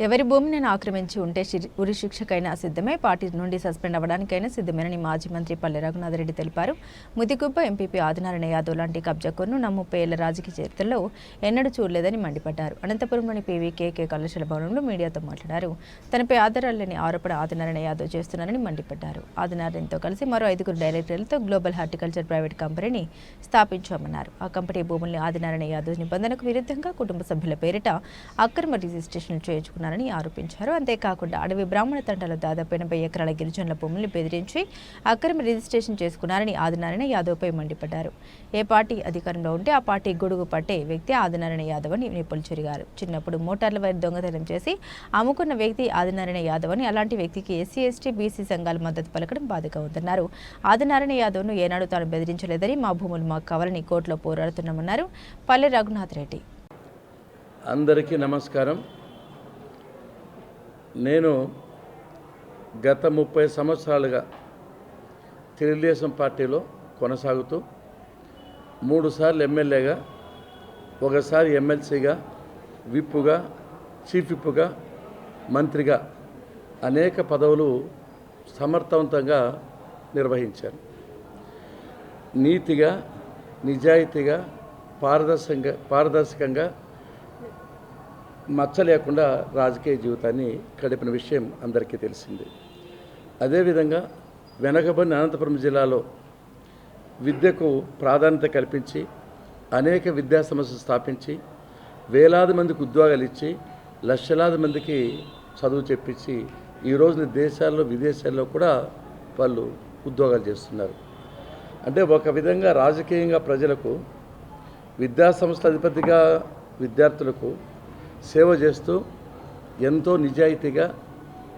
ఎవరి భూమిని ఆక్రమించి ఉంటే శి- ఉరి శిక్షకైనా సిద్ధమే. పార్టీ నుండి సస్పెండ్ అవ్వడానికైనా సిద్ధమేనని మాజీ మంత్రి పల్లె రఘునాథరెడ్డి తెలిపారు. ముదిగుబ్బ ఎంపీపీ ఆదినారాయణ యాదవ్ లాంటి కబ్జాకోర్ను నా ముప్పై ఏళ్ళ రాజకీయ చరిత్రలో ఎన్నడూ చూడలేదని మండిపడ్డారు. అనంతపురంలోని పీవీకేకే కళాశాల భవనంలో మీడియాతో మాట్లాడారు. తనపై ఆధారాలు లేని ఆరోపణ ఆదినారాయణ యాదవ్ చేస్తున్నారని మండిపడ్డారు. ఆదినారాయణతో కలిసి మరో ఐదుగురు డైరెక్టర్లతో గ్లోబల్ హార్టికల్చర్ ప్రైవేట్ కంపెనీని స్థాపించామన్నారు. ఆ కంపెనీ భూముల్ని ఆదినారాయణ యాదవ్ నిబంధనకు విరుద్ధంగా కుటుంబ సభ్యుల పేరిట అక్రమ రిజిస్ట్రేషన్లు చేస్తున్నారని ఆరోపించారు. అంతేకాకుండా అడవి బ్రాహ్మణ తండాలో దాదాపు ఎనభై ఎకరాల గిరిజనుల భూముల్ని బెదిరించి అక్రమ రిజిస్ట్రేషన్ చేసుకున్నారని ఆదినారాయణ యాదవ్పై మండిపడ్డారు. ఏ పార్టీ అధికారంలో ఉంటే ఆ పార్టీ గొడుగు పట్టే వ్యక్తి ఆదినారాయణ యాదవ్ అని నిప్పులు చెరిగారు. చిన్నప్పుడు మోటార్ల వైర్ దొంగతనం చేసి అమ్ముకున్న వ్యక్తి ఆదినారాయణ యాదవ్ అని అలాంటి వ్యక్తికి ఎస్సీ ఎస్టీ బీసీ సంఘాలు మద్దతు పలకడం బాధగా ఉందన్నారు ఆదినారాయణ యాదవ్ను ఏనాడు తాను బెదిరించలేదని మా భూములు మాకు కావాలని కోర్టులో పోరాడుతున్నామన్నారు. పల్లె రఘునాథ్ రెడ్డి. అందరికీ నమస్కారం. నేను గత ముప్పై సంవత్సరాలుగా తెలుగుదేశం పార్టీలో కొనసాగుతూ మూడుసార్లు ఎమ్మెల్యేగా ఒకసారి ఎమ్మెల్సీగా విప్పుగా చీఫ్ విప్పుగా మంత్రిగా అనేక పదవులు సమర్థవంతంగా నిర్వహించాను. నీతిగా నిజాయితీగా పారదర్శకంగా పారదర్శకంగా మచ్చ లేకుండా రాజకీయ జీవితాన్ని గడిపిన విషయం అందరికీ తెలిసింది. అదేవిధంగా వెనకబడిన అనంతపురం జిల్లాలో విద్యకు ప్రాధాన్యత కల్పించి అనేక విద్యా సంస్థలు స్థాపించి వేలాది మందికి ఉద్యోగాలు ఇచ్చి లక్షలాది మందికి చదువు చెప్పించి ఈ రోజున దేశాల్లో విదేశాల్లో కూడా వాళ్ళు ఉద్యోగాలు చేస్తున్నారు. అంటే ఒక విధంగా రాజకీయంగా ప్రజలకు విద్యా సంస్థ అధిపతిగా విద్యార్థులకు సేవ చేస్తూ ఎంతో నిజాయితీగా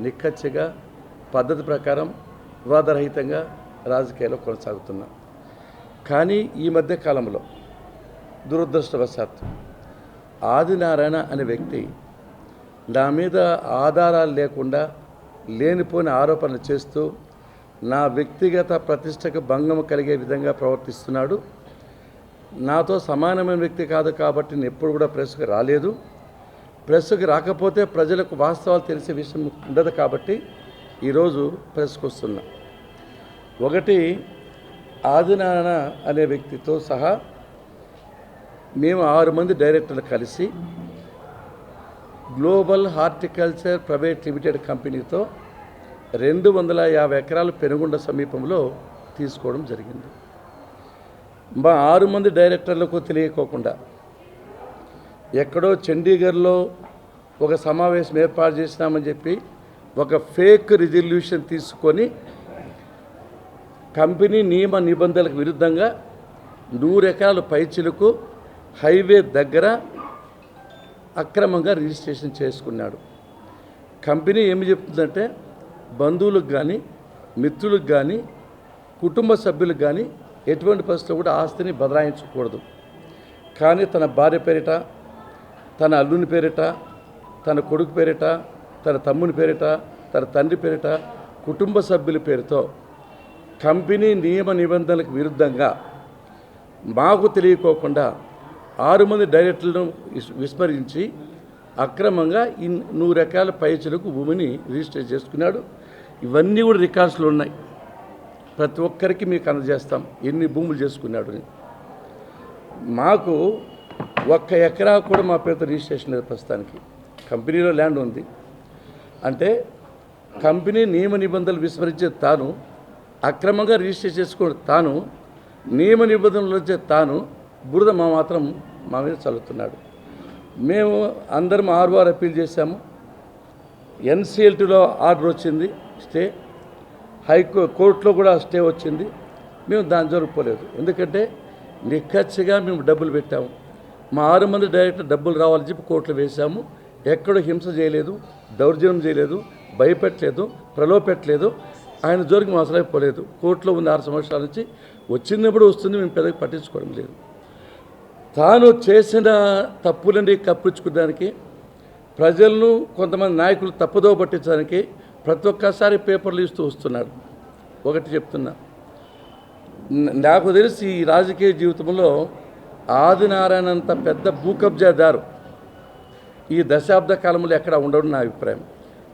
నిక్కచ్చిగా పద్ధతి ప్రకారం వివాదరహితంగా రాజకీయాల్లో కొనసాగుతున్నాం. కానీ ఈ మధ్య కాలంలో దురదృష్టవశాత్తు ఆదినారాయణ అనే వ్యక్తి నా మీద ఆధారాలు లేకుండా లేనిపోని ఆరోపణలు చేస్తూ నా వ్యక్తిగత ప్రతిష్టకు భంగం కలిగే విధంగా ప్రవర్తిస్తున్నాడు. నాతో సమానమైన వ్యక్తి కాదు కాబట్టి నేను ఎప్పుడు కూడా ప్రెస్కు రాలేదు. ప్రెస్కి రాకపోతే ప్రజలకు వాస్తవాలు తెలిసే విషయం ఉండదు కాబట్టి ఈరోజు ప్రెస్కి వస్తున్నా. ఒకటి ఆదినారాయణ అనే వ్యక్తితో సహా మేము ఆరు మంది డైరెక్టర్లు కలిసి గ్లోబల్ హార్టికల్చర్ ప్రైవేట్ లిమిటెడ్ కంపెనీతో రెండు వందల యాభై ఎకరాలు పెనుగొండ సమీపంలో తీసుకోవడం జరిగింది. మా ఆరు మంది డైరెక్టర్లకు తెలియకోకుండా ఎక్కడో చండీగఢ్లో ఒక సమావేశం ఏర్పాటు చేసినామని చెప్పి ఒక ఫేక్ రిజల్యూషన్ తీసుకొని కంపెనీ నియమ నిబంధనలకు విరుద్ధంగా నూరు ఎకరాల పైచిలకు హైవే దగ్గర అక్రమంగా రిజిస్ట్రేషన్ చేసుకున్నాడు. కంపెనీ ఏమి చెప్తుందంటే బంధువులకు కానీ మిత్రులకు కానీ కుటుంబ సభ్యులకు కానీ ఎటువంటి పరిస్థితుల్లో కూడా ఆస్తిని బదలాయించకూడదు. కానీ తన భార్య పేరిట తన అల్లుని పేరిట తన కొడుకు పేరిట తన తమ్ముని పేరిట తన తండ్రి పేరిట కుటుంబ సభ్యుల పేరుతో కంపెనీ నియమ నిబంధనలకు విరుద్ధంగా మాకు తెలియకోకుండా ఆరు మంది డైరెక్టర్లను విస్- విస్మరించి అక్రమంగా ఇన్ నూరు రకాల పైచలకు భూమిని రిజిస్టర్ చేసుకున్నాడు. ఇవన్నీ కూడా రికార్డ్స్లో ఉన్నాయి. ప్రతి ఒక్కరికి మీకు అందజేస్తాం. ఎన్ని భూములు చేసుకున్నాడు మాకు ఒక్క ఎకరా కూడా మా పేరుతో రిజిస్ట్రేషన్ లేదు ప్రస్తుతానికి. కంపెనీలో ల్యాండ్ ఉంది. అంటే కంపెనీ నియమ నిబంధనలు విస్మరించే తాను అక్రమంగా రిజిస్టర్ చేసుకోవడం తాను నియమ నిబంధనలు వచ్చే తాను బురద మా మాత్రం మా మీద చల్లుతున్నాడు. మేము అందరం ఆర్వార్ అప్పీల్ చేశాము. ఎన్సిఎల్టీలో ఆర్డర్ వచ్చింది స్టే హైకో కోర్టులో కూడా స్టే వచ్చింది. మేము దాని జరుపుకోలేదు ఎందుకంటే నిక్కచ్చిగా మేము డబ్బులు పెట్టాము. మా ఆరు మంది డైరెక్టర్ డబ్బులు రావాలని చెప్పి కోర్టులో వేశాము. ఎక్కడ హింస చేయలేదు దౌర్జన్యం చేయలేదు భయపెట్టలేదు ప్రలోపెట్టలేదు ఆయన జోరికి మా అసలే పోలేదు. కోర్టులో ఉంది ఆరు సంవత్సరాల నుంచి వచ్చినప్పుడు వస్తుంది మేము పెద్దగా పట్టించుకోవడం లేదు. తాను చేసిన తప్పులని కప్పించుకోవడానికి ప్రజలను కొంతమంది నాయకులు తప్పుదో పట్టించడానికి ప్రతి ఒక్కసారి పేపర్లు ఇస్తూ వస్తున్నాడు ఒకటి చెప్తున్నా. నాకు తెలిసి ఈ రాజకీయ జీవితంలో ఆదినారాయణ అంత పెద్ద భూకబ్జాదారు. ఈ దశాబ్ద కాలంలో ఎక్కడ ఉండడం నా అభిప్రాయం.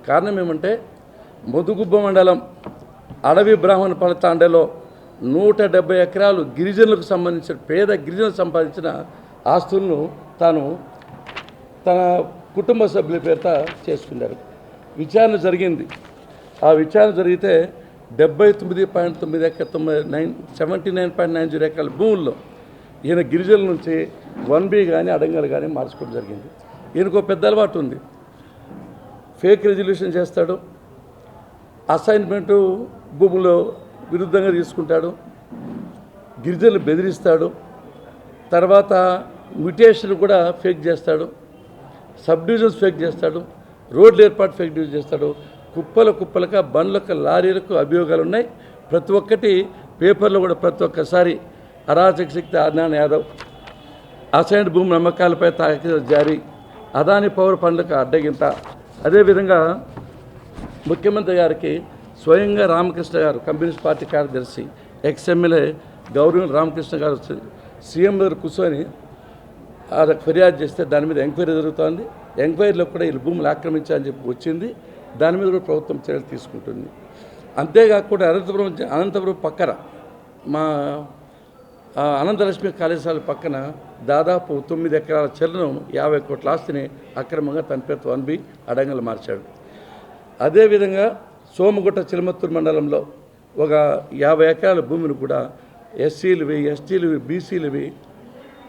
కారణం ఏమంటే ముదుగుబ్బ మండలం అడవి బ్రాహ్మణ పలతాండలో నూట డెబ్బై ఎకరాలు గిరిజనులకు సంబంధించిన పేద గిరిజనులకు సంపాదించిన ఆస్తులను తాను తన కుటుంబ సభ్యుల పేరిట చేసుకున్నారు. విచారణ జరిగింది. ఆ విచారణ జరిగితే డెబ్బై తొమ్మిది పాయింట్ తొమ్మిది ఎకర తొమ్మిది nine seventy nine point nine zero ఎకరాల భూముల్లో ఈయన గిరిజనుల నుంచి వన్ బి కానీ అడంగలు కానీ మార్చుకోవడం జరిగింది. ఈయనకు పెద్ద అలవాటు ఉంది. ఫేక్ రెజల్యూషన్ చేస్తాడు. అసైన్మెంటు భూములో విరుద్ధంగా తీసుకుంటాడు. గిరిజనులు బెదిరిస్తాడు. తర్వాత మ్యుటేషన్ కూడా ఫేక్ చేస్తాడు. సబ్ డివిజన్స్ ఫేక్ చేస్తాడు. రోడ్లు ఏర్పాటు ఫేక్ డివిజన్ చేస్తాడు. కుప్పల కుప్పలక బండ్లకు లారీలకు అభియోగాలు ఉన్నాయి ప్రతి ఒక్కటి పేపర్లో కూడా ప్రతి ఒక్కసారి అరాచక శక్తి ఆజ్ఞాన్ యాదవ్. అసైన్డ్ భూమి నమ్మకాలపై తాకి జారీ. అదాని పవర్ పనులకు అడ్డగింత. అదేవిధంగా ముఖ్యమంత్రి గారికి స్వయంగా రామకృష్ణ గారు కమ్యూనిస్ట్ పార్టీ కార్యదర్శి ఎక్స్ఎమ్మెల్యే గౌరవ రామకృష్ణ గారు సీఎం దగ్గర కూర్చొని అది ఫిర్యాదు చేస్తే దాని మీద ఎంక్వైరీ జరుగుతోంది. ఎంక్వైరీలో కూడా వీళ్ళు భూములు ఆక్రమించాలని చెప్పి వచ్చింది. దాని మీద కూడా ప్రభుత్వం చర్యలు తీసుకుంటుంది. అంతేకాకుండా అనంతపురం అనంతపురం పక్కన మా అనంతలక్ష్మి కళాశాల పక్కన దాదాపు తొమ్మిది ఎకరాల చెల్లను యాభై కోట్ల ఆస్తిని అక్రమంగా తన పేరుతో అన్బి అడంగలు మార్చాడు. అదేవిధంగా సోమగుట్ట చిలమత్తూరు మండలంలో ఒక యాభై ఎకరాల భూమిని కూడా ఎస్సీలువి ఎస్టీలువి బీసీలువి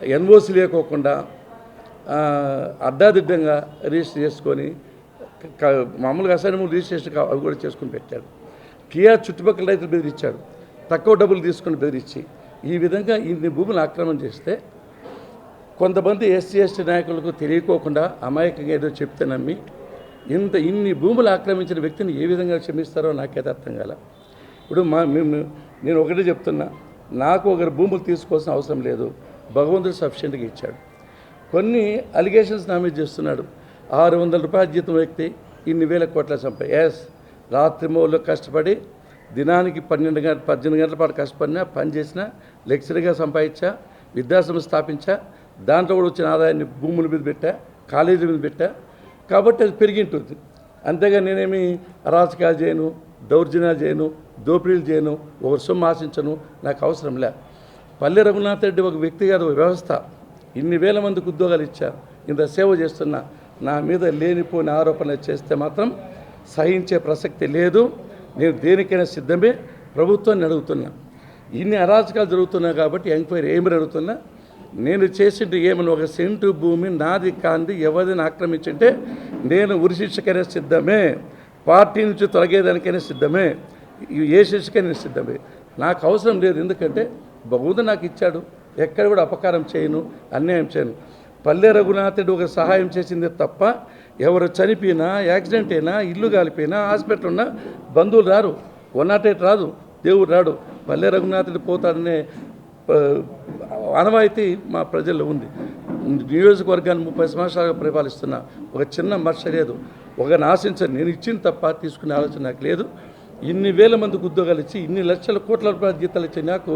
ఎన్ఓసి లేకోకుండా అడ్డాదిడ్డంగా రిజిస్టర్ చేసుకొని మామూలుగా అసైన్మెంట్ రిజిస్ట్రేషన్ అవి కూడా చేసుకుని పెట్టాడు. కియా చుట్టుపక్కల రైతులు బెదిరించాడు తక్కువ డబ్బులు తీసుకొని బెదిరించి ఈ విధంగా ఇన్ని భూములు ఆక్రమణ చేస్తే కొంతమంది ఎస్సీ ఎస్టీ నాయకులకు తెలియకోకుండా అమాయకంగా ఏదో చెప్తే నమ్మి ఇంత ఇన్ని భూములు ఆక్రమించిన వ్యక్తిని ఏ విధంగా క్షమిస్తారో నాకైతే అర్థం కాల. ఇప్పుడు మా మేము నేను ఒకటే చెప్తున్నా నాకు ఒకరి భూములు తీసుకోవాల్సిన అవసరం లేదు. భగవంతుడు సఫిషియెంట్గా ఇచ్చాడు. కొన్ని అలిగేషన్స్ నా మీద చేస్తున్నాడు. ఆరు వందల రూపాయల జీతం వ్యక్తి ఇన్ని వేల కోట్ల సంపద ఎస్ రాత్రి మూలలో కష్టపడి దినానికి పన్నెండు గంటల పద్దెనిమిది గంటల పాటు కష్టపడినా పని చేసినా లెక్చర్గా సంపాదించా విద్యాశ్రమం స్థాపించా దాంట్లో కూడా వచ్చిన ఆదాయాన్ని భూముల మీద పెట్టా కాలేజీ మీద పెట్టా. కాబట్టి అది పెరిగి ఉంటుంది అంతేగా నేనేమి అరాచకాలు చేయను దౌర్జన్యాలు చేయను దోపిడీలు చేయను ఒకరి సొమ్ము ఆశించను నాకు అవసరం లే. పల్లె రఘునాథ్ రెడ్డి ఒక వ్యక్తిగత వ్యవస్థ. ఇన్ని వేల మందికి ఉద్యోగాలు ఇచ్చా ఇంత సేవ చేస్తున్నా. నా మీద లేనిపోని ఆరోపణలు చేస్తే మాత్రం సహించే ప్రసక్తి లేదు. నేను దేనికైనా సిద్ధమే. ప్రభుత్వాన్ని అడుగుతున్నా. ఇన్ని అరాచకాలు జరుగుతున్నాయి కాబట్టి ఎంక్వైరీ ఏమి అడుగుతున్నా? నేను చేసింటే ఏమని ఒక సెంటు భూమి నాది కాంది ఎవరిని ఆక్రమించింటే నేను ఉరి శిక్షకైనా సిద్ధమే పార్టీ నుంచి తొలగేదానికైనా సిద్ధమే ఏ శిక్షకైనా సిద్ధమే. నాకు అవసరం లేదు ఎందుకంటే భగవంతుడు నాకు ఇచ్చాడు. ఎక్కడ కూడా అపకారం చేయను అన్యాయం చేయను. పల్లె రఘునాథుడు ఒక సహాయం చేసింది తప్ప ఎవరు చనిపోయినా యాక్సిడెంట్ అయినా ఇల్లు కాలిపోయినా హాస్పిటల్ ఉన్నా బంధువులు రారు. వన్ నాట్ ఎయిట్ రాదు. దేవుడు రాడు. పల్లె రఘునాథుడు పోతాడనే ఆనవాయితీ మా ప్రజల్లో ఉంది. నియోజకవర్గాన్ని ముప్పై సంవత్సరాలుగా పరిపాలిస్తున్న ఒక చిన్న మర్ష లేదు. ఒక ఆశించని నేను ఇచ్చిన తప్ప తీసుకునే ఆలోచన నాకు లేదు. ఇన్ని వేల మందికి ఉద్యోగాలు ఇచ్చి ఇన్ని లక్షల కోట్ల రూపాయల జీతాలు ఇచ్చి నాకు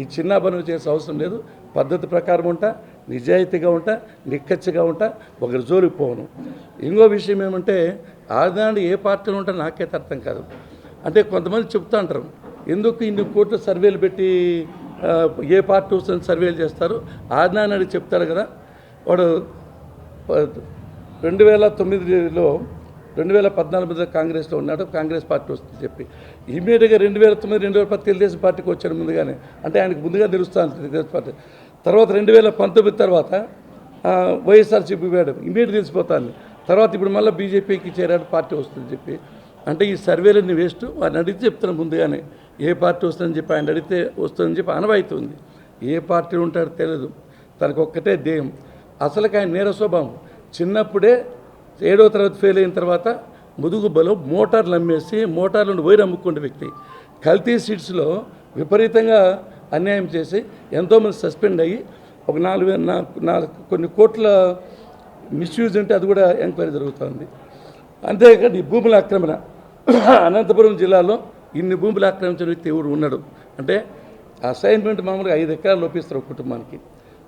ఈ చిన్న పనులు చేసే అవసరం లేదు. పద్ధతి ప్రకారం ఉంటా నిజాయితీగా ఉంటా నిక్కచ్చిగా ఉంటా ఒకరి జోలికి పోను. ఇంకో విషయం ఏమంటే ఆనాడు ఏ పార్టీలో ఉంటా నాకైతే అర్థం కాదు. అంటే కొంతమంది చెప్తా అంటారు ఎందుకు ఇన్ని కోట్లు సర్వేలు పెట్టి ఏ పార్టీ వస్తుంది సర్వేలు చేస్తారు? ఆదినాడు చెప్తాడు కదా. వాడు రెండు వేల తొమ్మిదిలో రెండు వేల పద్నాలుగు కాంగ్రెస్లో ఉన్నాడు. కాంగ్రెస్ పార్టీ వస్తుంది చెప్పి. ఇమీడియట్గా రెండు వేల తొమ్మిది రెండు వేల పది తెలుగుదేశం పార్టీకి వచ్చాడు ముందుగానే. అంటే ఆయనకు ముందుగా తెలుస్తాను తెలుగుదేశం పార్టీ. తర్వాత రెండు వేల పంతొమ్మిది తర్వాత వైఎస్ఆర్ వైఎస్ఆర్సీపీ పోయాడు. ఇమీడియట్ తెలిసిపోతాను తర్వాత ఇప్పుడు మళ్ళీ బీజేపీకి చేరాడు పార్టీ వస్తుంది చెప్పి. అంటే ఈ సర్వేలన్నీ వేస్ట్. వారిని అడిగితే చెప్తాను ముందుగానే. ఏ పార్టీ వస్తుందని చెప్పి ఆయన అడిగితే వస్తుందని చెప్పి అనవాయితీ ఉంది. ఏ పార్టీ ఉంటాడో తెలియదు తనకు ఒక్కటే ధ్యేయం అసలుకి ఆయన నేర స్వభావం చిన్నప్పుడే ఏడో తరగతి ఫెయిల్ అయిన తర్వాత ముదుగు బలం మోటార్లు అమ్మేసి మోటార్లను వైర్ అమ్ముకునే వ్యక్తి. కల్తీ సీట్స్లో విపరీతంగా అన్యాయం చేసి ఎంతోమంది సస్పెండ్ అయ్యి ఒక నాలుగు నాలుగు కొన్ని కోట్ల మిస్యూజ్ ఉంటే అది కూడా ఎంక్వైరీ జరుగుతుంది. అంతేకాదు ఈ భూముల ఆక్రమణ. అనంతపురం జిల్లాలో ఇన్ని భూములు ఆక్రమించిన వ్యక్తి ఎవరు ఉన్నాడు అంటే అసైన్మెంట్ మామూలుగా ఐదు ఎకరాలు లోపిస్తారు కుటుంబానికి.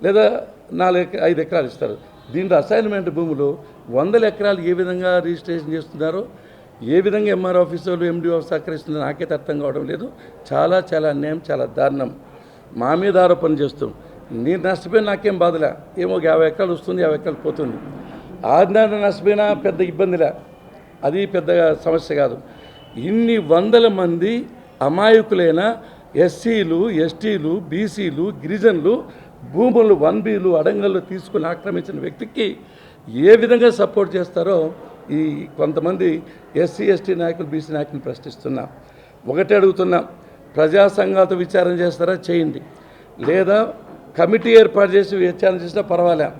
లేదా నాలుగు ఐదు ఎకరాలు ఇస్తారు. దీంట్లో అసైన్మెంట్ భూములు వందల ఎకరాలు ఏ విధంగా రిజిస్ట్రేషన్ చేస్తున్నారో ఏ విధంగా ఎంఆర్ ఆఫీసర్లు ఎండి సహకరిస్తుందో నాకైతే అర్థం కావడం లేదు. చాలా చాలా అన్యాయం చాలా దారుణం. మా మీద ఆరోపణ చేస్తాం. నేను నష్టపోయిన నాకేం బాధలే? ఏమో యాభై ఎకరాలు వస్తుంది యాభై ఎకరాలు పోతుంది. ఆ నష్టపోయినా పెద్ద ఇబ్బందిలే. అది పెద్ద సమస్య కాదు. ఇన్ని వందల మంది అమాయకులైన ఎస్సీలు ఎస్టీలు బీసీలు గిరిజనులు భూములు వన్ బీలు అడంగల్లో తీసుకుని ఆక్రమించిన వ్యక్తికి ఏ విధంగా సపోర్ట్ చేస్తారో ఈ కొంతమంది ఎస్సీ ఎస్టీ నాయకులు బీసీ నాయకులు ప్రశ్నిస్తున్నా. ఒకటే అడుగుతున్నా ప్రజా సంఘాలతో విచారణ చేస్తారా? చేయండి. లేదా కమిటీ ఏర్పాటు చేసి విచారణ చేసినా పర్వాలే.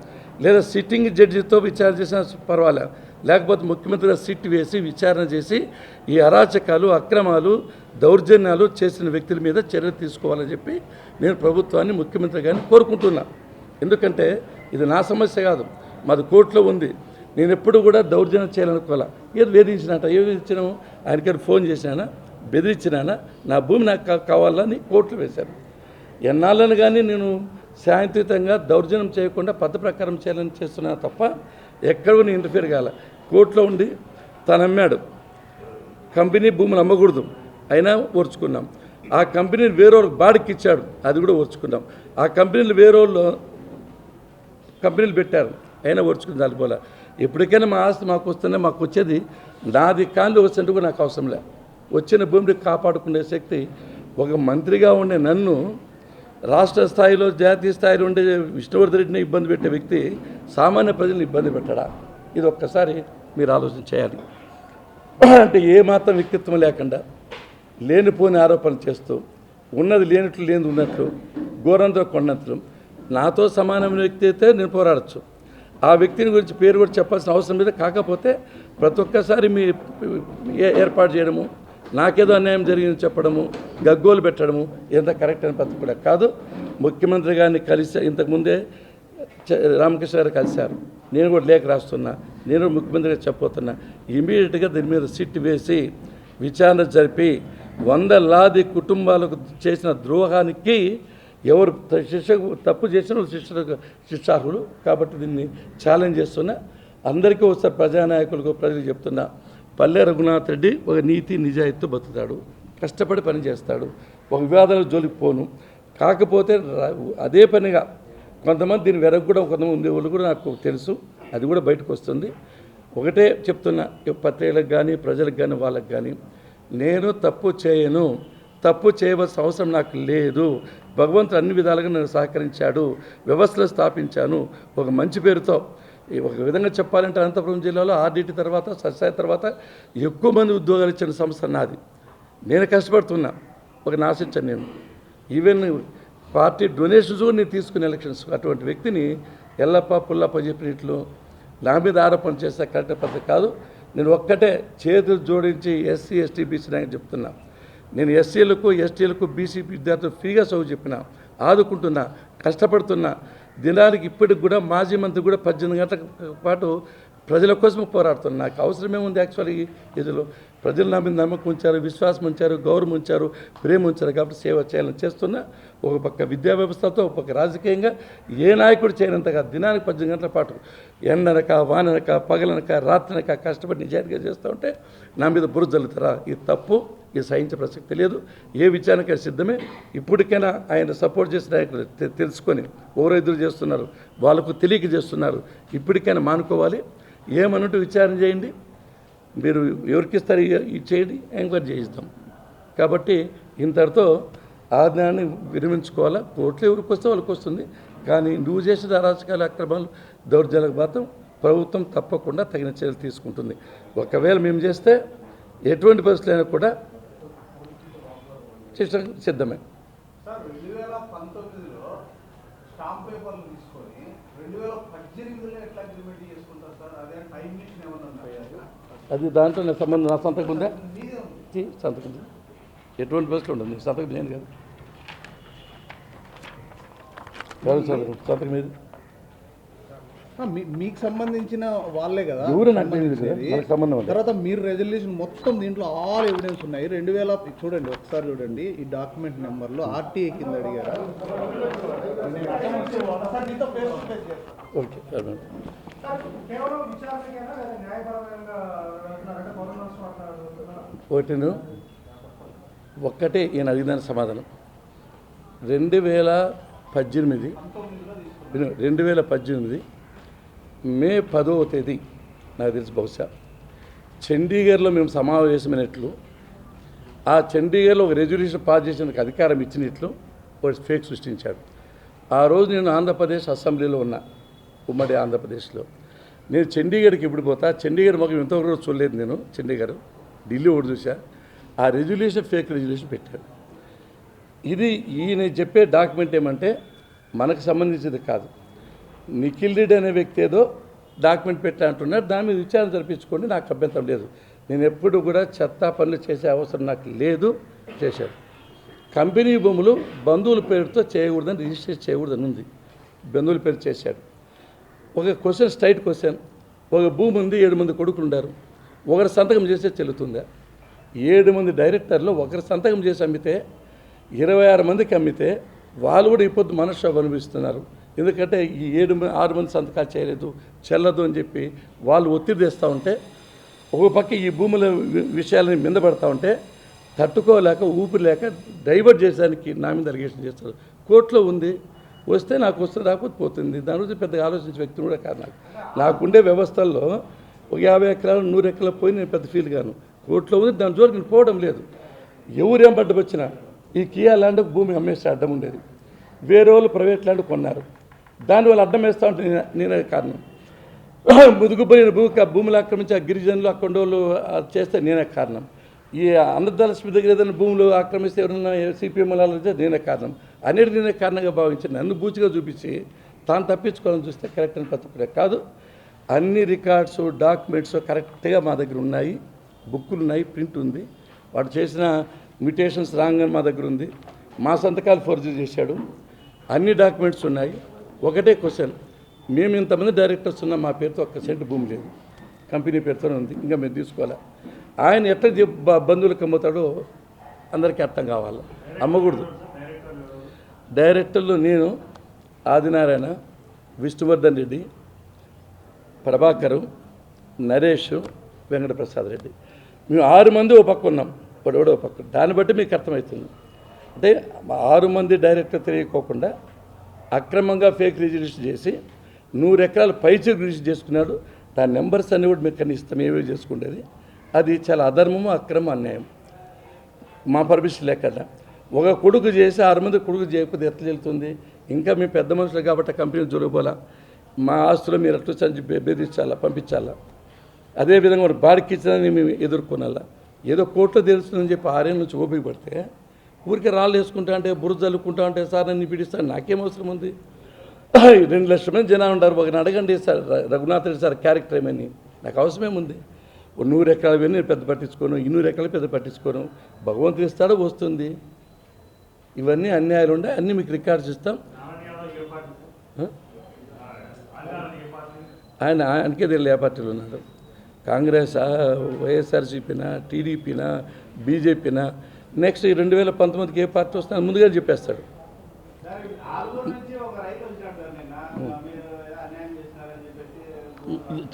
లేదా సిట్టింగ్ జడ్జితో విచారణ చేసినా పర్వాలే. లేకపోతే ముఖ్యమంత్రిగా సిట్ వేసి విచారణ చేసి ఈ అరాచకాలు అక్రమాలు దౌర్జన్యాలు చేసిన వ్యక్తుల మీద చర్యలు తీసుకోవాలని చెప్పి నేను ప్రభుత్వాన్ని ముఖ్యమంత్రి గారిని కోరుకుంటున్నా. ఎందుకంటే ఇది నా సమస్య కాదు. మాది కోర్టులో ఉంది. నేను ఎప్పుడు కూడా దౌర్జన్యం చేయాలనుకోవాలా? ఏది వేధించినట? ఏ వేధించినాము? ఆయనకి ఫోన్ చేసినానా? బెదిరించినానా? నా భూమి నాకు కావాలని కోర్టులో వేశాను ఎన్నాళ్ళని కానీ నేను శాంతియుతంగా దౌర్జన్యం చేయకుండా పద్ధతి ప్రకారం చేయాలని చేస్తున్నా తప్ప ఎక్కడ నేను ఇంటర్ఫియర్ కాల. కోర్టులో ఉండి తను అమ్మాడు. కంపెనీ భూములు అమ్మకూడదు. అయినా ఓర్చుకున్నాం. ఆ కంపెనీని వేరేవాళ్ళకి బాడికి ఇచ్చాడు. అది కూడా ఓర్చుకున్నాం. ఆ కంపెనీలు వేరేవాళ్ళు కంపెనీలు పెట్టారు. అయినా ఓర్చుకుని దానిపోలే ఎప్పటికైనా మా ఆస్తి మాకు వస్తుందే మాకు వచ్చేది. నాది కాళ్ళు వచ్చినట్టు కూడా నాకు అవసరం లే. వచ్చిన భూమిని కాపాడుకునే శక్తి ఒక మంత్రిగా ఉండే నన్ను రాష్ట్ర స్థాయిలో జాతీయ స్థాయిలో ఉండే విష్ణువర్ధన్ రెడ్డిని ఇబ్బంది పెట్టే వ్యక్తి సామాన్య ప్రజలను ఇబ్బంది పెట్టడా? ఇది ఒక్కసారి మీరు ఆలోచన చేయాలి. అంటే ఏమాత్రం వ్యక్తిత్వం లేకుండా లేనిపోని ఆరోపణలు చేస్తూ ఉన్నది లేనట్లు లేని ఉన్నట్లు ఘోరంతో కొన్నట్లు నాతో సమానమైన వ్యక్తి అయితే నేను పోరాడచ్చు. ఆ వ్యక్తిని గురించి పేరు కూడా చెప్పాల్సిన అవసరం లేదు. కాకపోతే ప్రతి ఒక్కసారి మీ ఏ- ఏర్పాటు చేయడము నాకేదో అన్యాయం జరిగింది చెప్పడము గగ్గోలు పెట్టడము ఎంత కరెక్ట్ అని పద్ధతి కూడా కాదు. ముఖ్యమంత్రి గారిని కలిసి ఇంతకుముందే రామకృష్ణ గారు కలిశారు. నేను కూడా లేఖ రాస్తున్నా నేను ముఖ్యమంత్రిగా చెప్పబోతున్నా. ఇమీడియట్గా దీని మీద సిట్ వేసి విచారణ జరిపి వందలాది కుటుంబాలకు చేసిన ద్రోహానికి ఎవరు త- శిక్ష తప్పు చేసిన వాళ్ళు శిక్ష శిక్షార్హులు. కాబట్టి దీన్ని ఛాలెంజ్ చేస్తున్నా. అందరికీ ఒకసారి ప్రజానాయకులకు ప్రజలు చెప్తున్నా. పల్లె రఘునాథ్ రెడ్డి ఒక నీతి నిజాయితీతో బతుకుతాడు కష్టపడి పని చేస్తాడు ఒక వివాదాలు జోలికి పోను. కాకపోతే అదే పనిగా కొంతమంది దీని వెనక కూడా కొంతమంది ఉండే వాళ్ళు కూడా నాకు తెలుసు అది కూడా బయటకు వస్తుంది. ఒకటే చెప్తున్నా ఈ పత్రికలకు కానీ ప్రజలకు కానీ వాళ్ళకి కానీ నేను తప్పు చేయను తప్పు చేయవలసిన అవసరం నాకు లేదు భగవంతుడు అన్ని విధాలుగా నేను సహకరించాడు వ్యవస్థలు స్థాపించాను ఒక మంచి పేరుతో ఒక విధంగా చెప్పాలంటే అనంతపురం జిల్లాలో ఆర్డిటి తర్వాత సత్సాయి తర్వాత ఎక్కువ మంది ఉద్యోగాలు ఇచ్చిన సంస్థ నాది. నేను కష్టపడుతున్నా. ఒక నాశించాను నేను. ఈవెన్ పార్టీ డొనేషన్స్ కూడా నేను తీసుకునే ఎలక్షన్స్. అటువంటి వ్యక్తిని ఎల్లప్ప పుల్లప్ప చెప్పినట్లు నా మీద ఆరోపణ చేస్తే కరెక్ట్ పద్ధతి కాదు. నేను ఒక్కటే చేతులు జోడించి ఎస్సీ ఎస్టీ బీసీ నాయకు చెప్తున్నా. నేను ఎస్సీలకు ఎస్టీలకు బీసీ విద్యార్థులు ఫ్రీగా చదువు చెప్పిన ఆదుకుంటున్నా కష్టపడుతున్నా. దినానికి ఇప్పటికి కూడా మాజీ మంత్రి కూడా పద్దెనిమిది గంటల పాటు ప్రజల కోసం పోరాడుతున్నాను నాకు అవసరమే ఉంది యాక్చువల్లీ ఇదిలో. ప్రజలు నా మీద నమ్మకం ఉంచారు విశ్వాసం ఉంచారు గౌరవం ఉంచారు ప్రేమ ఉంచారు కాబట్టి సేవ చేయాలని చేస్తున్నా. ఒక పక్క విద్యా వ్యవస్థతో ఒక పక్క రాజకీయంగా ఏ నాయకుడు చేయనంతగా దినానికి పద్దెనిమిది గంటల పాటు ఎండనక వాననక పగలనక రాత్రనక కష్టపడి నిజాయితీగా చేస్తూ ఉంటే నా మీద బురద జల్లుతారా? ఇది తప్పు ఇది సహించే ప్రసక్తి లేదు. ఏ విచారణకైనా సిద్ధమే. ఇప్పటికైనా ఆయన సపోర్ట్ చేసిన నాయకులు తె- తెలుసుకొని ఎవరో ఎదురు చేస్తున్నారు. వాళ్ళకు తెలియక చేస్తున్నారు. ఇప్పటికైనా మానుకోవాలి. ఏమన్నట్టు విచారణ చేయండి. మీరు ఎవరికి ఇస్తారు ఇది చేయండి ఎంక్వైరీ చేయిస్తాం. కాబట్టి ఇంతటితో ఆజ్ఞాన్ని విరమించుకోవాలా? కోర్టులో ఎవరికి వస్తే వాళ్ళకి వస్తుంది. కానీ నువ్వు చేసిన అరాచకాల అక్రమాలు దౌర్జన్యాలకు మాత్రం ప్రభుత్వం తప్పకుండా తగిన చర్యలు తీసుకుంటుంది. ఒకవేళ మేము చేస్తే ఎటువంటి పరిస్థితులైనా కూడా శిక్ష సిద్ధమే సార్ రెండు వేల పంతొమ్మిదిలో స్టాంప్ పేపర్లు తీసుకొని రెండు వేల పద్దెనిమిదిలో ఎట్లా అగ్రిమెంట్ చేసుకుంటారు సార్ అదే టైం మిషన్ ఏమన్నా ఉందా? అది దాంట్లో నా సంబంధం నా సంతకం ఉందా? సంతకం ఉంది. ఎటువంటి బస్సులో ఉండదు సంతకం నేను కాదు. సంతకం? సంతకం ఏది? మీకు సంబంధించిన వాళ్ళే కదా ఎవరు నాకు తెలియదు సంబంధం లేదు. తర్వాత మీరు రెజల్యూషన్ మొత్తం దీంట్లో ఆల్ ఎవిడెన్స్ ఉన్నాయి. రెండు వేల చూడండి ఒకసారి చూడండి. ఈ డాక్యుమెంట్ నెంబర్లో ఆర్టీఏ కింద అడిగారా? ఓకే సరే. స్వార్థ ఒకటిను ఒక్కటే ఈయన అడిగిన సమాధానం. రెండు వేల పద్దెనిమిది విను, రెండు వేల పద్దెనిమిది మే పదవ తేదీ నాకు తెలిసి బహుశా. చండీగఢ్లో మేము సమావేశమైనట్లు ఆ చండీగఢ్లో ఒక రెజల్యూషన్ పాస్ చేసేందుకు అధికారం ఇచ్చినట్లు వాడు ఫేక్ సృష్టించాడు ఆ రోజు నేను ఆంధ్రప్రదేశ్ అసెంబ్లీలో ఉన్నా ఉమ్మడి ఆంధ్రప్రదేశ్లో. నేను చండీగఢ్కి ఇప్పుడు పోతా? చండీగఢ్ మాకు ఇంతవరకు చూడలేదు నేను చండీగఢ్. ఢిల్లీ ఒకటి చూసా. ఆ రెజల్యూషన్ ఫేక్ రెజల్యూషన్ పెట్టాడు ఇది ఈయన చెప్పే డాక్యుమెంట్ ఏమంటే మనకు సంబంధించింది కాదు. నిఖిల్ రెడ్డి అనే వ్యక్తి ఏదో డాక్యుమెంట్ పెట్టా అంటున్నాడు దాని మీద విచారణ జరిపించుకోండి నాకు అభ్యంతరం లేదు. నేను ఎప్పుడు కూడా చెత్త పనులు చేసే అవసరం నాకు లేదు చేశాడు కంపెనీ భూములు బంధువుల పేరుతో చేయకూడదని రిజిస్టర్ చేయకూడదని ఉంది. బంధువుల పేరు చేశాడు ఒక క్వశ్చన్ స్ట్రైట్ క్వశ్చన్. ఒక భూమి ఉంది ఏడు మంది కొడుకులు ఉండారు. ఒకరు సంతకం చేస్తే చెల్లుతుందా? ఏడు మంది డైరెక్టర్లు ఒకరు సంతకం చేసి అమ్మితే ఇరవై ఆరు మందికి అమ్మితే వాళ్ళు కూడా ఇప్పుడు మనశ్శాపం అనుభవిస్తున్నారు. ఎందుకంటే ఈ ఏడు ఆరు మంది సంతకాలు చేయలేదు చెల్లదు అని చెప్పి వాళ్ళు ఒత్తిడి తెస్తూ ఉంటే ఒక పక్క ఈ భూముల వి- విషయాలని మిందపడతా ఉంటే తట్టుకోలేక ఊపిరి లేక డైవర్ట్ చేసేదానికి నా మీద అలిగేషన్ చేస్తారు. కోర్టులో ఉంది వస్తే నాకు వస్తుంది రాకపోతే పోతుంది. దాని గురించి పెద్దగా ఆలోచించే వ్యక్తి కూడా కాదు నాకు. నాకుండే వ్యవస్థల్లో ఒక యాభై ఎకరాలు నూరు ఎకరాలు పోయి నేను పెద్ద ఫీల్ గాను కోర్టులో ఉంది దాని జోలికి నేను పోవడం లేదు. ఎవరేం పడ్డ వచ్చినా ఈ కియా ల్యాండ్ భూమి అమ్మేస్తే అడ్డం ఉండేది. వేరే వాళ్ళు ప్రైవేట్ ల్యాండ్ కొన్నారు. దానివల్ల అడ్డం వేస్తూ ఉంటే నేనే- కారణం. ముదుగుపోయిన భూ భూములు ఆక్రమించి ఆ గిరిజనులు అక్కడోళ్ళు చేస్తే నేనే కారణం. ఈ ఆంధ్రదళస్మి దగ్గర ఏదైనా భూములు ఆక్రమిస్తే ఎవరన్నా సిపిఎం అయితే నేనే కారణం. అనేది నేనే కారణంగా భావించి నన్ను బూచిగా చూపించి తాను తప్పించుకోవాలని చూస్తే కరెక్ట్ అని ప్రతి కాదు. అన్ని రికార్డ్స్ డాక్యుమెంట్స్ కరెక్ట్గా మా దగ్గర ఉన్నాయి. బుక్కులు ఉన్నాయి ప్రింట్ ఉంది. వాడు చేసిన మ్యూటేషన్స్ రాగానే మా దగ్గర ఉంది. మా సంతకాలు ఫోర్జీ చేశాడు. అన్ని డాక్యుమెంట్స్ ఉన్నాయి. ఒకటే క్వశ్చన్. మేము ఇంతమంది డైరెక్టర్స్ ఉన్నాం మా పేరుతో ఒక్క సెంట్ భూమి లేదు. కంపెనీ పేరుతోనే ఉంది. ఇంకా మేము తీసుకోవాలి? ఆయన ఎట్లా బంధువులకు అమ్ముతాడో అందరికీ అర్థం కావాలి? అమ్మకూడదు. డైరెక్టర్లు నేను ఆదినారాయణ విష్ణువర్ధన్ రెడ్డి ప్రభాకరు నరేష్ వెంకటప్రసాద్ రెడ్డి. మేము ఆరు మంది ఓ పక్క ఉన్నాం. పొడవడో పక్క దాన్ని బట్టి మీకు అర్థమవుతుంది. అంటే ఆరు మంది డైరెక్టర్ తెలియకోకుండా అక్రమంగా ఫేక్ రిజిస్టర్ చేసి నూరు ఎకరాలు పైచి రిజిస్టర్ చేసుకున్నాడు. దాని నెంబర్స్ అన్నీ కూడా మీకు కన్నా ఇస్తాం. ఏవే చేసుకునేది అది చాలా అధర్మము అక్రమ అన్యాయం. మా పర్మిషన్ లేకుండా. ఒక కొడుకు చేసి ఆరు మంది కొడుకు చేయకపోతే ఎట్లా చెల్లుతుంది ఇంకా మీ పెద్ద మనుషులు కాబట్టి కంపెనీ జరగబోలా? మా ఆస్తులు మీరు ఎట్లా చంచి బెదిరించాలా పంపించాలా? అదేవిధంగా మరి బాడికి ఇచ్చిన మేము ఎదుర్కొనాలా? ఏదో కోర్టులో తెలుస్తుందని చెప్పి ఆరేళ్ళ నుంచి ఓపిక పడితే ఊరికి రాళ్ళు వేసుకుంటా అంటే బురద చల్లుకుంటా అంటే సార్ నన్ను పిడిస్తాను నాకేం అవసరం ఉంది? రెండు లక్షల మంది జనాలు ఉంటారు ఒకరిని అడగండి sir Raghunath Reddy sir character ఏమని? నాకు అవసరమేముంది నూరు ఎకరాలు వెళ్ళి నేను పెద్ద పట్టించుకోను ఇన్నూరు ఎకరాలు పెద్ద పట్టించుకోను భగవంతుడు ఇస్తాడో వస్తుంది. ఇవన్నీ అన్యాయాలు ఉండే అన్నీ మీకు రికార్డ్స్ ఇస్తాం? ఆయన ఆయనకే తెలియదు ఏ పార్టీలో ఉన్నాడు. కాంగ్రెస్ వైఎస్ఆర్సీపీనా టీడీపీనా బీజేపీనా? నెక్స్ట్ ఈ రెండు వేల పంతొమ్మిదికి ఏ పార్టీ వస్తుందో ముందుగా చెప్పేస్తాడు.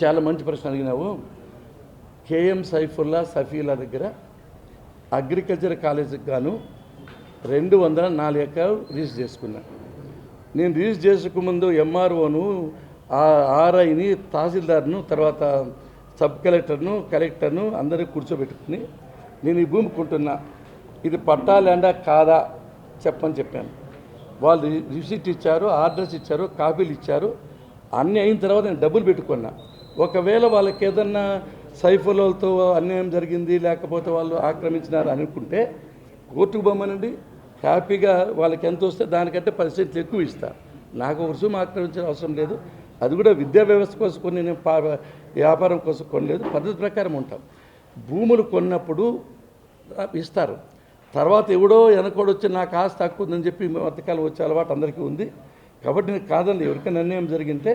చాలా మంచి ప్రశ్న అడిగినావు. కేఎం సైఫుల్లా సఫీలా దగ్గర అగ్రికల్చర్ కాలేజీకి గాను రెండు వందల నాలుగు ఎకరాలు రిజిస్టర్ చేసుకున్నా. నేను రిజిస్టర్ చేసుకుముందు ఎంఆర్ఓను ఆర్ఐని తహసీల్దార్ను తర్వాత సబ్ కలెక్టర్ను కలెక్టర్ను అందరూ కూర్చోబెట్టుకుని నేను ఈ భూమి కొంటున్నా. ఇది పట్టా ల్యాండా కాదా చెప్పని చెప్పాను. వాళ్ళు రిసిప్ట్ ఇచ్చారు ఆర్డర్స్ ఇచ్చారు కాపీలు ఇచ్చారు. అన్నీ అయిన తర్వాత నేను డబ్బులు పెట్టుకున్నా. ఒకవేళ వాళ్ళకి ఏదన్నా సైఫలతో అన్యాయం జరిగింది లేకపోతే వాళ్ళు ఆక్రమించినారు అనుకుంటే కోర్టుకు బొమ్మనండి. హ్యాపీగా వాళ్ళకి ఎంత వస్తే దానికంటే పది సెంట్లు ఎక్కువ ఇస్తా. నాకు ఒక రుసుము ఆక్రమించిన అవసరం లేదు. అది కూడా విద్యా వ్యవస్థ కోసం కొన్ని నేను వ్యాపారం కోసం కొనలేదు. పద్ధతి ప్రకారం ఉంటాం. భూములు కొన్నప్పుడు ఇస్తారు. తర్వాత ఎవడో వెనకోడు వచ్చి నాకు ఆస్తి తక్కువ ఉందని చెప్పి మధ్యకాలం వచ్చే అలవాటు అందరికీ ఉంది. కాబట్టి నేను కాదండి ఎవరికైనా నిర్ణయం జరిగింటే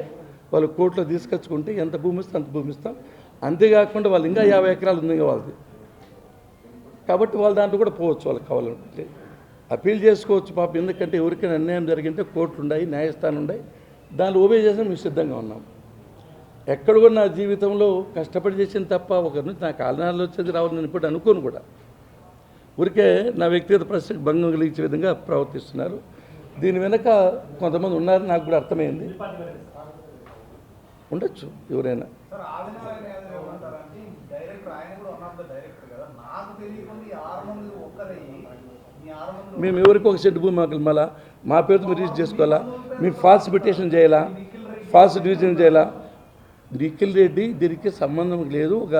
వాళ్ళు కోర్టులో తీసుకొచ్చుకుంటే ఎంత భూమి ఇస్తే అంత భూమి ఇస్తాం. అంతేకాకుండా వాళ్ళు ఇంకా యాభై ఎకరాలు ఉంది వాళ్ళది. కాబట్టి వాళ్ళ దాంట్లో కూడా పోవచ్చు వాళ్ళకి కావాలంటే. అప్పీల్ చేసుకోవచ్చు పాపం. ఎందుకంటే ఎవరికైనా అన్యాయం జరిగింటే కోర్టులు ఉన్నాయి న్యాయస్థానం ఉన్నాయి దాన్ని ఓబే చేసిన మేము సిద్ధంగా ఉన్నాం. ఎక్కడ కూడా నా జీవితంలో కష్టపడి చేసింది తప్ప ఒకరి నుంచి నా కాలనాలు వచ్చేది రావాలని నేను ఇప్పుడు అనుకోను కూడా. ఊరికే నా వ్యక్తిగత పరిస్థితి భంగం కలిగించే విధంగా ప్రవర్తిస్తున్నారు. దీని వెనక కొంతమంది ఉన్నారు నాకు కూడా అర్థమైంది. ఉండొచ్చు ఎవరైనా. డైరెక్టర్ నాకు తెలియకుండా మేము ఎవరికి ఒక సెట్ భూమి మాకు మళ్ళా మా పేరుతో రిజిస్టర్ చేసుకోవాలా? మేము ఫాల్స్ పిటిషన్ చేయాలా? ఫాల్స్ డివిజన్ చేయాలా? నిఖిల్ రెడ్డి దీనికి సంబంధం లేదు. ఒక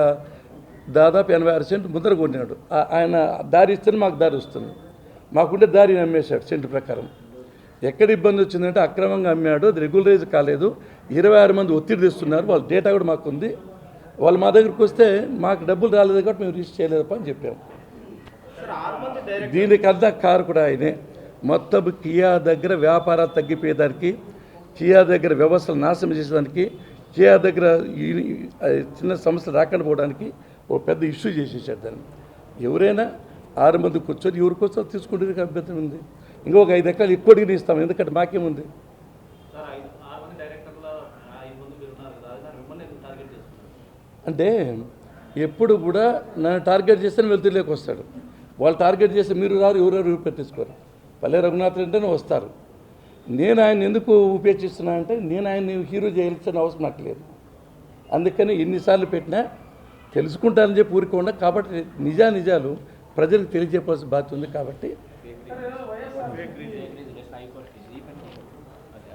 దాదాపు ఎనభై ఆరు సెంట్ ముద్ర కొట్టినాడు. ఆయన దారి ఇస్తే మాకు దారి వస్తుంది. మాకుంటే దారి అమ్మేశాడు సెంటు ప్రకారం. ఎక్కడ ఇబ్బంది వచ్చిందంటే అక్రమంగా అమ్మాడు. అది రెగ్యులరైజ్ కాలేదు. ఇరవై ఆరు మంది ఒత్తిడి తెస్తున్నారు. వాళ్ళ డేటా కూడా మాకు ఉంది వాళ్ళు మా దగ్గరికి వస్తే మాకు డబ్బులు రాలేదు కాబట్టి మేము రిజిస్టర్ చేయలేదు అని చెప్పాము. దీనికంతా కారకుడు ఆయనే మొత్తం కియా దగ్గర వ్యాపారాలు తగ్గిపోయేదానికి కియా దగ్గర వ్యవస్థలు నాశనం చేసేదానికి కియా దగ్గర చిన్న సమస్యలు రాకుండా పోవడానికి ఒక పెద్ద ఇష్యూ చేసేసాడు దాన్ని. ఎవరైనా ఆరు మంది కూర్చొని ఎవరికోసం తీసుకుంటే అభ్యంతరం ఉంది. ఇంకొక ఐదు ఎకరాలు ఎక్కువ అడిగి ఇస్తాం ఎందుకంటే మాకేముంది అంటే ఎప్పుడు కూడా నన్ను టార్గెట్ చేస్తే వెళ్తులేకి వస్తాడు. వాళ్ళు టార్గెట్ చేసి మీరు రారు ఎవరెవరు పెట్టించుకోరు పల్లె రఘునాథ్ రెడ్డి వస్తారు నేను ఆయన ఎందుకు ఉపేక్షిస్తున్నా అంటే నేను ఆయన్ని హీరో చేయాల్సిన అవసరం నాకు లేదు అందుకని ఎన్నిసార్లు పెట్టినా తెలుసుకుంటానని చెప్పి ఊరుకోండా కాబట్టి నిజా నిజాలు ప్రజలకు తెలియజెప్పాల్సిన బాధ్యత ఉంది కాబట్టి